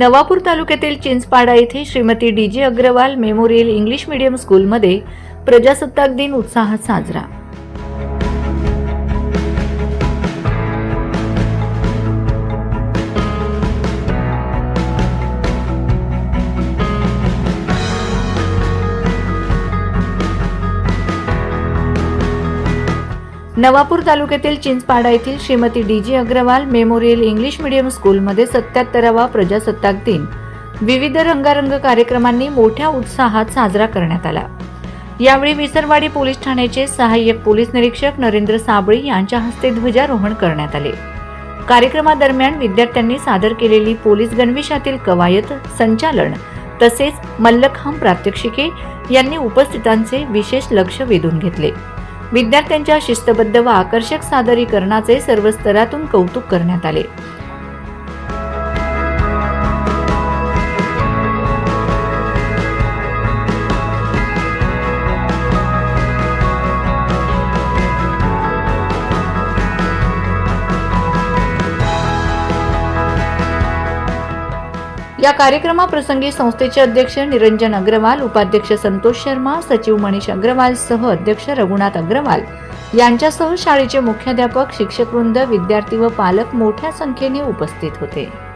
नवापूर तालुक्यातील चिंचपाडा येथे Shrimati D J Agarwal memorial English medium स्कूलमध्ये प्रजासत्ताक दिन उत्साहात साजरा. नवापूर तालुक्यातील चिंचपाडा येथील Shrimati D G Agarwal memorial English medium स्कूलमध्ये सत्याहत्तरावा प्रजासत्ताक दिन. विविध रंगारंग कार्यक्रमांनी मोठ्या उत्साहात साजरा करण्यात आला. यावेळी विसरवाडी पोलीस ठाण्याचे सहाय्यक पोलीस निरीक्षक नरेंद्र साबळी यांच्या हस्ते ध्वजारोहण करण्यात आले. कार्यक्रमादरम्यान विद्यार्थ्यांनी सादर केलेली पोलीस गणवेशातील कवायत संचालन तसेच मल्लखांब प्रात्यक्षिके यांनी उपस्थितांचे विशेष लक्ष वेधून घेतले. विद्यार्थ्यांच्या शिस्तबद्ध व आकर्षक सादरीकरणाचे सर्व स्तरातून कौतुक करण्यात आले. या कार्यक्रमाप्रसंगी संस्थेचे अध्यक्ष निरंजन अग्रवाल उपाध्यक्ष संतोष शर्मा सचिव मनीष अग्रवाल सह अध्यक्ष रघुनाथ अग्रवाल. यांच्यासह शाळेचे मुख्याध्यापक शिक्षकवृंद विद्यार्थी व पालक मोठ्या संख्येने उपस्थित होते.